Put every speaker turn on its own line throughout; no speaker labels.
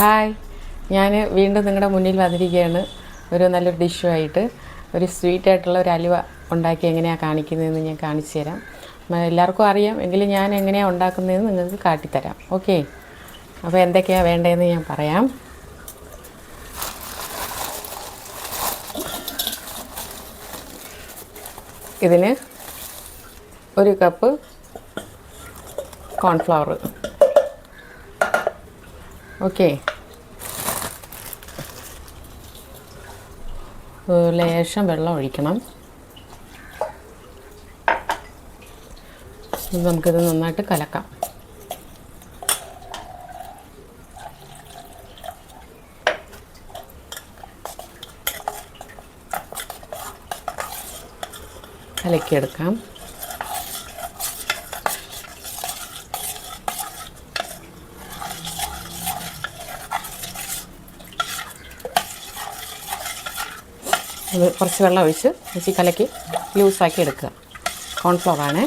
Hi. ഞാൻ വീണ്ടും നിങ്ങളുടെ മുന്നിൽ വന്നിരിക്കുകയാണ്. ഒരു നല്ലൊരു ഡിഷുമായിട്ട് ഒരു സ്വീറ്റ് ആയിട്ടുള്ള ഒരു അലുവ ഉണ്ടാക്കി എങ്ങനെയാണ് കാണിക്കുന്നതെന്ന് ഞാൻ കാണിച്ചു തരാം. എല്ലാവർക്കും അറിയാം. എങ്കിലും ഞാൻ എങ്ങനെയാണ് ഉണ്ടാക്കുന്നതെന്ന് നിങ്ങൾക്ക് കാട്ടിത്തരാം. ഓക്കെ? അപ്പോൾ എന്തൊക്കെയാണ് വേണ്ടതെന്ന് ഞാൻ പറയാം. ഇതിന് ഒരു കപ്പ് കോൺഫ്ലവർ ഓക്കെ? ലേശം വെള്ളം ഒഴിക്കണം. നമുക്കിത് നന്നായിട്ട് കലക്കാം. കലക്കിയെടുക്കാം. അത് കുറച്ച് വെള്ളം ഒഴിച്ച് വെച്ച് കലക്കി ലൂസാക്കി എടുക്കുക. കോൺഫ്ലവർ ആണ്.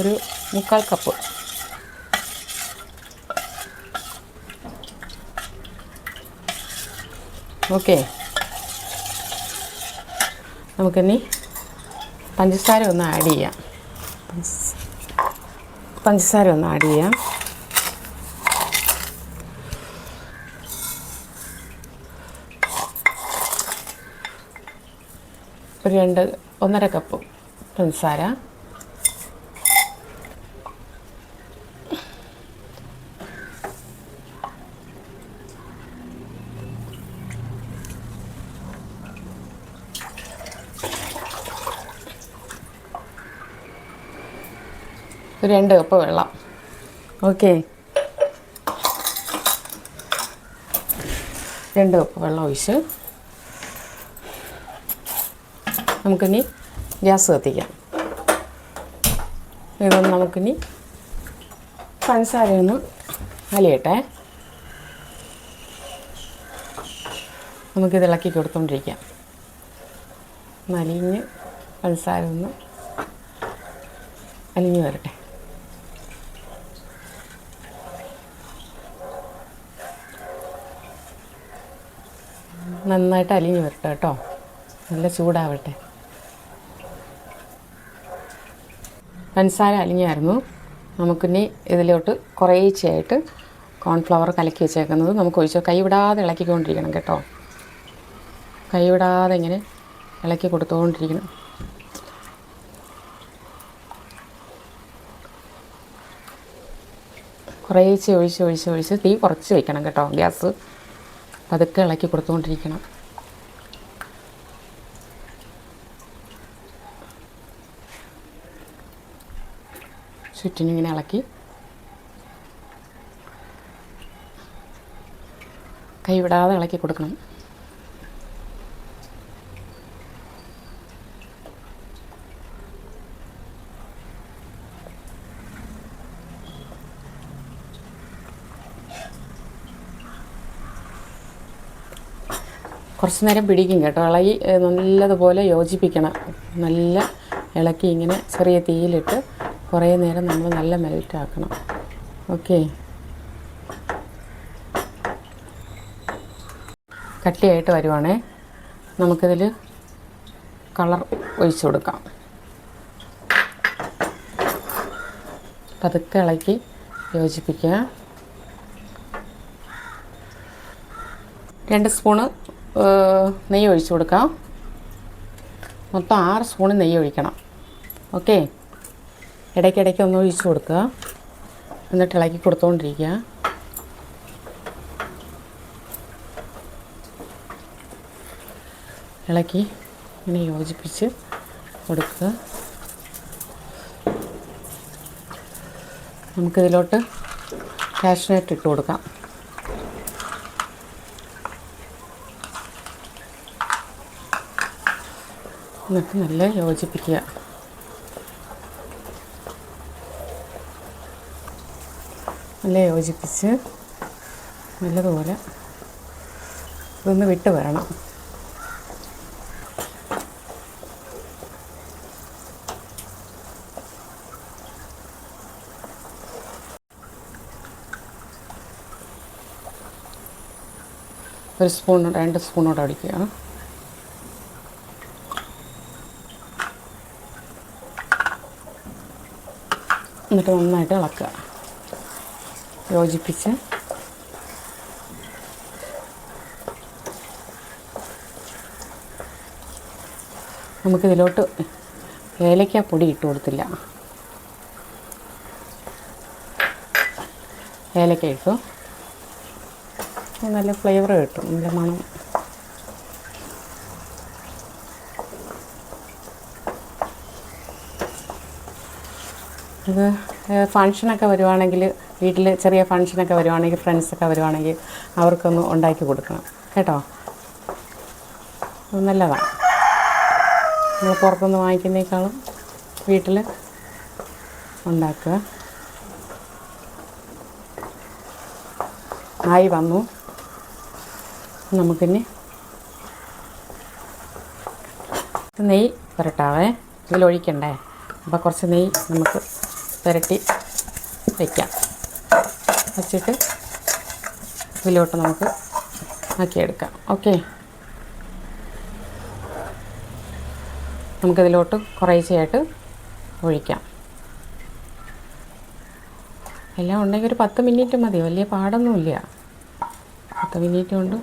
ഒരു മുക്കാൽ കപ്പ് ഓക്കെ നമുക്കിനി പഞ്ചസാര ഒന്ന് ആഡ് ചെയ്യാം. പഞ്ചസാര ഒന്ന് ആഡ് ചെയ്യാം. ഒരു രണ്ട് ഒന്നര കപ്പ് പഞ്ചസാര. ഒരു രണ്ട് കപ്പ് വെള്ളം. ഓക്കെ രണ്ട് കപ്പ് വെള്ളം ഒഴിച്ച്. നമുക്കിനി ഗ്യാസ് കത്തിക്കാം. ഇതൊന്ന് നമുക്കിനി പഞ്ചസാരയൊന്ന് അലിയട്ടെ. നമുക്കിത് ഇളക്കി കൊടുത്തോണ്ടിരിക്കാം. നലിഞ്ഞ് പഞ്ചസാര ഒന്ന് അലിഞ്ഞ് വരട്ടെ. നന്നായിട്ട് അലിഞ്ഞ് വരട്ടെ കേട്ടോ. നല്ല ചൂടാവട്ടെ. പഞ്ചസാര അലിഞ്ഞായിരുന്നു. നമുക്കിനി ഇതിലോട്ട് കുറേച്ചയായിട്ട് കോൺഫ്ലവർ കലക്കി വെച്ചേക്കുന്നത് നമുക്ക് ഒഴിച്ച് കൈവിടാതെ ഇളക്കിക്കൊണ്ടിരിക്കണം കേട്ടോ. കൈവിടാതെ ഇങ്ങനെ ഇളക്കി കൊടുത്തുകൊണ്ടിരിക്കണം കുറേശ്ശെ ഒഴിച്ച് ഒഴിച്ച് ഒഴിച്ച് തീ കുറച്ച് വയ്ക്കണം കേട്ടോ. ഗ്യാസ് പതുക്കെ ഇളക്കി കൊടുത്തുകൊണ്ടിരിക്കണം ചുറ്റിനും ഇങ്ങനെ ഇളക്കി. കൈവിടാതെ ഇളക്കി കൊടുക്കണം. കുറച്ച് നേരം പിടിക്കും കേട്ടോ. ഇളകി നല്ലതുപോലെ യോജിപ്പിക്കണം. നല്ല ഇളക്കി ഇങ്ങനെ ചെറിയ തീയിലിട്ട് കുറേ നേരം നമ്മൾ നല്ല മെൽറ്റ് ആക്കണം. ഓക്കെ കട്ടിയായിട്ട് വരുവാണേ. നമുക്കിതിൽ കളർ ഒഴിച്ചു കൊടുക്കാം. പതുക്കെ ഇളക്കി യോജിപ്പിക്കുക. രണ്ട് സ്പൂണ് നെയ്യ് ഒഴിച്ചു കൊടുക്കാം. മൊത്തം ആറ് സ്പൂണ് നെയ്യ് ഒഴിക്കണം. ഓക്കെ ഇടയ്ക്കിടയ്ക്ക് ഒന്ന് ഒഴിച്ചു കൊടുക്കുക. എന്നിട്ട് ഇളക്കി കൊടുത്തുകൊണ്ടിരിക്കുക ഇളക്കി ഇങ്ങനെ യോജിപ്പിച്ച് കൊടുക്കുക. നമുക്കിതിലോട്ട് കാഷ്നട്ട് ഇട്ട് കൊടുക്കാം. എന്നിട്ട് നല്ല യോജിപ്പിക്കുക. നല്ല യോജിപ്പിച്ച്? നല്ലതുപോലെ ഇതൊന്ന് വിട്ട് വരണം. ഒരു സ്പൂൺ രണ്ട് സ്പൂണോടെ അടിക്കുക. എന്നിട്ട് നന്നായിട്ട് ഇളക്കുക. യോജിപ്പിച്ച്. നമുക്കിതിലോട്ട് ഏലക്ക പൊടി ഇട്ട് കൊടുത്തില്ല. ഏലക്ക ഇട്ടു. നല്ല ഫ്ലേവർ കിട്ടും നല്ല മണം. ഇത് ഫങ്ഷനൊക്കെ വരുവാണെങ്കിൽ വീട്ടിൽ ചെറിയ ഫങ്ഷനൊക്കെ വരുവാണെങ്കിൽ ഫ്രണ്ട്സൊക്കെ വരുവാണെങ്കിൽ അവർക്കൊന്ന് ഉണ്ടാക്കി കൊടുക്കണം. കേട്ടോ? നല്ലതാണ് നമ്മൾ പുറത്തുനിന്ന് വാങ്ങിക്കുന്നേക്കാളും വീട്ടിൽ ഉണ്ടാക്കുക. ആയി വന്നു. നമുക്കിനി നെയ്യ് പുരട്ടാവേ. ഇതിലൊഴിക്കണ്ടേ? അപ്പോൾ കുറച്ച് നെയ്യ് നമുക്ക് പുരട്ടി വയ്ക്കാം വച്ചിട്ട് ഇതിലോട്ട് നമുക്ക് ആക്കിയെടുക്കാം. ഓക്കെ നമുക്കിതിലോട്ട് കുറേശ്ശെയായിട്ട് ഒഴിക്കാം. എല്ലാം ഉണ്ടെങ്കിൽ ഒരു പത്ത് മിനിറ്റ് മതി. വലിയ പാടൊന്നുമില്ല. പത്ത് മിനിറ്റ് കൊണ്ട്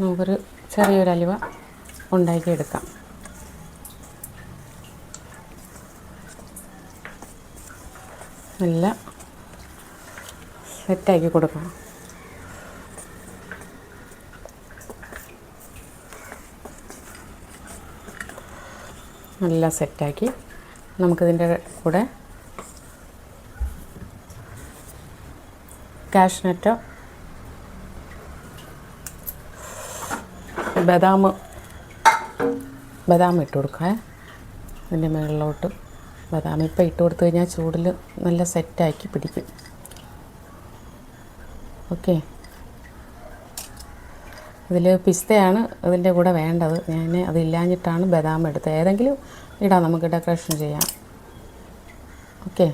നമുക്കൊരു ചെറിയൊരു അലുവ ഉണ്ടാക്കിയെടുക്കാം. നല്ല സെറ്റാക്കി കൊടുക്കണം. നല്ല സെറ്റാക്കി നമുക്കിതിന്റെ കൂടെ കാഷ്നട്ടോ ബദാം ബദാം ഇട്ട് കൊടുക്കാം. അതിന്റെ മുകളിലോട്ട് ബദാം ഇപ്പം ഇട്ട് കൊടുത്തു കഴിഞ്ഞാൽ ചൂടിൽ നല്ല സെറ്റാക്കി പിടിക്കും. ഓക്കെ. ഇതിൽ പിസ്തയാണ് ഇതിന്റെ കൂടെ വേണ്ടത്. ഞാൻ അതില്ലാഞ്ഞിട്ടാണ് ബദാം എടുത്തത്. ഏതെങ്കിലും ഇടാം നമുക്ക് ഡെക്കറേഷൻ ചെയ്യാം. ഓക്കെ.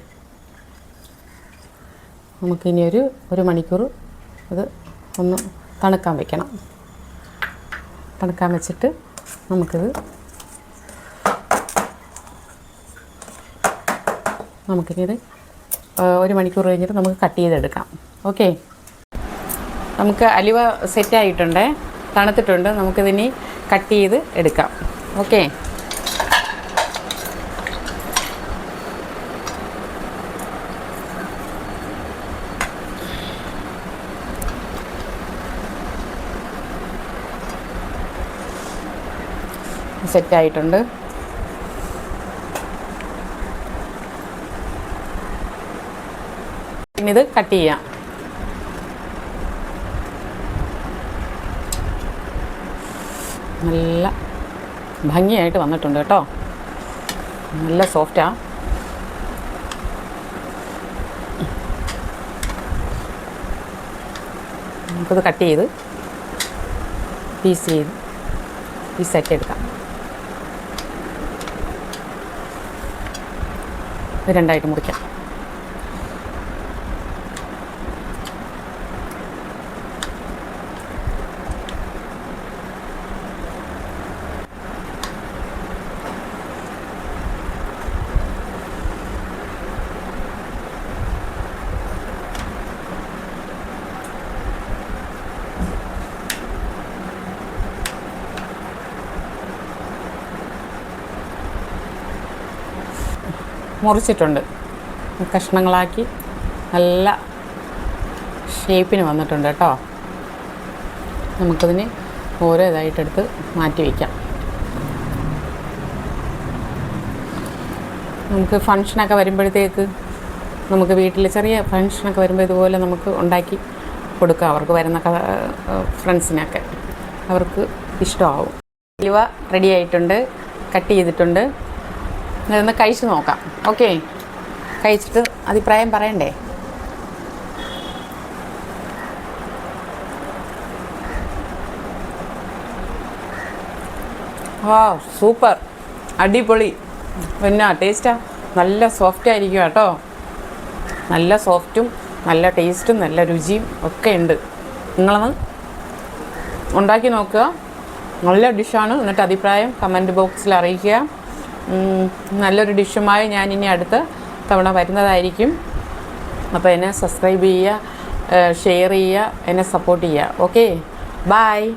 നമുക്കിനി ഒരു ഒരു മണിക്കൂർ ഇത് ഒന്ന് തണുക്കാൻ വെക്കണം. തണുക്കാൻ വെച്ചിട്ട് നമുക്കിത് നമുക്കിനി ഇത് ഒരു മണിക്കൂർ കഴിഞ്ഞിട്ട് നമുക്ക് കട്ട് ചെയ്തെടുക്കാം. ഓക്കെ. നമുക്ക് അലുവ സെറ്റായിട്ടുണ്ട് തണുത്തിട്ടുണ്ട്. നമുക്കിതിനി കട്ട് ചെയ്ത് എടുക്കാം. ഓക്കെ? സെറ്റായിട്ടുണ്ട്. ഇനി ഇത് കട്ട് ചെയ്യാം. നല്ല ഭംഗിയായിട്ട് വന്നിട്ടുണ്ട് കേട്ടോ. നല്ല സോഫ്റ്റാണ് നമുക്കത് കട്ട് ചെയ്ത് പീസ് ചെയ്ത് പീസാക്കി എടുക്കാം. രണ്ടായിട്ട് മുറിക്കാം. മുറിച്ചിട്ടുണ്ട്. കഷ്ണങ്ങളാക്കി നല്ല ഷേപ്പിന് വന്നിട്ടുണ്ട് കേട്ടോ. നമുക്കതിന് ഓരോ ഇതായിട്ടെടുത്ത് മാറ്റി വയ്ക്കാം നമുക്ക് ഫങ്ഷനൊക്കെ വരുമ്പോഴത്തേക്ക് നമുക്ക് വീട്ടിൽ ചെറിയ ഫങ്ഷനൊക്കെ വരുമ്പോൾ ഇതുപോലെ നമുക്ക് ഉണ്ടാക്കി കൊടുക്കാം. അവർക്ക് വരുന്ന ഫ്രണ്ട്സിനൊക്കെ. അവർക്ക് ഇഷ്ടമാവും. അലുവ റെഡി ആയിട്ടുണ്ട്. കട്ട് ചെയ്തിട്ടുണ്ട്. ഇതൊന്ന് കഴിച്ച് നോക്കാം. ഓക്കെ. കഴിച്ചിട്ട് അഭിപ്രായം പറയണ്ടേ? വാ സൂപ്പർ. അടിപൊളി. പിന്നെ ടേസ്റ്റാ? നല്ല സോഫ്റ്റ് ആയിരിക്കും കേട്ടോ. നല്ല സോഫ്റ്റും നല്ല ടേസ്റ്റും നല്ല രുചിയും ഒക്കെ ഉണ്ട്. നിങ്ങളൊന്ന് ഉണ്ടാക്കി നോക്കുക. നല്ല ഡിഷാണ് എന്നിട്ട് അഭിപ്രായം കമന്റ് ബോക്സിൽ അറിയിക്കുക. നല്ലൊരു ഡിഷുമായി ഞാൻ ഇനി അടുത്ത തവണ വരുന്നതായിരിക്കും. അപ്പോൾ എന്നെ സബ്സ്ക്രൈബ് ചെയ്യുക ഷെയർ ചെയ്യുക എന്നെ സപ്പോർട്ട് ചെയ്യുക. Okay bye